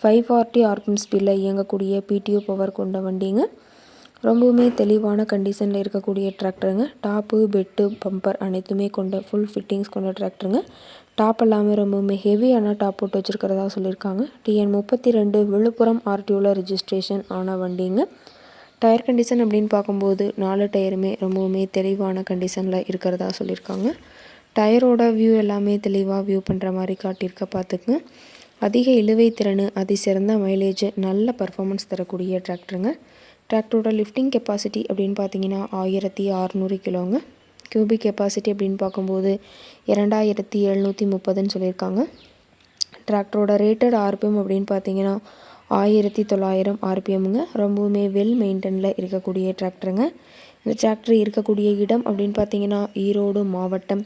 Five forty ஆர்பின் ஸ்பீடில் இயங்கக்கூடிய PTO power கொண்ட வண்டிங்க. ரொம்பவுமே தெளிவான கண்டிஷனில் இருக்கக்கூடிய டிராக்டருங்க டாப்பு பெட்டு பம்பர் அனைத்துமே கொண்ட ஃபுல் ஃபிட்டிங்ஸ் கொண்ட டிராக்டருங்க டாப் எல்லாமே ரொம்பவுமே ஹெவியான டாப் போட்டு வச்சுருக்கிறதா சொல்லியிருக்காங்க. டிஎன் முப்பத்தி ரெண்டு விழுப்புரம் ஆர்டிஓவில் ரிஜிஸ்ட்ரேஷன் ஆன வண்டிங்க. டயர் கண்டிஷன் அப்படின்னு பார்க்கும்போது நாலு டயருமே ரொம்பவுமே தெளிவான கண்டிஷனில் இருக்கிறதா சொல்லியிருக்காங்க. டயரோட வியூ எல்லாமே தெளிவாக வியூ பண்ணுற மாதிரி காட்டியிருக்க பார்த்துக்குங்க. அதிக இழுவை திறன் அதிசிறந்த மைலேஜ் நல்ல பர்ஃபாமன்ஸ் தரக்கூடிய டிராக்டருங்க டிராக்டரோட லிஃப்டிங் கெப்பாசிட்டி அப்படின்னு பார்த்தீங்கன்னா ஆயிரத்தி அறநூறு கிலோங்க. கியூபிக் கெப்பாசிட்டி அப்படின்னு பார்க்கும்போது இரண்டாயிரத்தி எழுநூற்றி முப்பதுன்னு சொல்லியிருக்காங்க. டிராக்டரோட ரேட்டட் ஆர்பிஎம் அப்படின்னு பார்த்தீங்கன்னா ஆயிரத்தி தொள்ளாயிரம் ஆர்பிஎம்ங்க ரொம்பவுமே வெல் மெயின்டெனில் இருக்கக்கூடிய டிராக்டருங்க இந்த டிராக்டர் இருக்கக்கூடிய இடம் அப்படின்னு பார்த்தீங்கன்னா ஈரோடு மாவட்டம்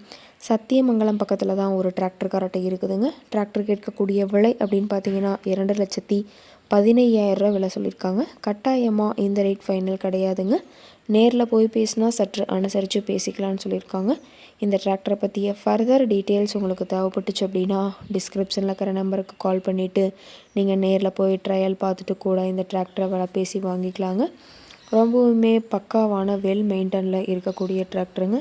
சத்தியமங்கலம் பக்கத்தில் தான் ஒரு டிராக்டர் கராட்டை இருக்குதுங்க. டிராக்டர் கேட்கக்கூடிய விலை அப்படின்னு பார்த்தீங்கன்னா இரண்டு லட்சத்தி பதினையாயிரரூவா விலை சொல்லியிருக்காங்க. கட்டாயமாக இந்த ரேட் ஃபைனல் கிடையாதுங்க. நேரில் போய் பேசினா சற்று அனுசரித்து பேசிக்கலான்னு சொல்லியிருக்காங்க. இந்த டிராக்டரை பற்றிய ஃபர்தர் டீட்டெயில்ஸ் உங்களுக்கு தேவைப்பட்டுச்சு அப்படின்னா டிஸ்கிரிப்ஷனில் இருக்கிற நம்பருக்கு கால் பண்ணிவிட்டு நீங்கள் நேரில் போய் ட்ரையல் பார்த்துட்டு கூட இந்த டிராக்டரை விலை பேசி வாங்கிக்கலாங்க. ரொம்பவுமே பக்காவான வெல் மெயின்டனில் இருக்கக்கூடிய டிராக்டருங்க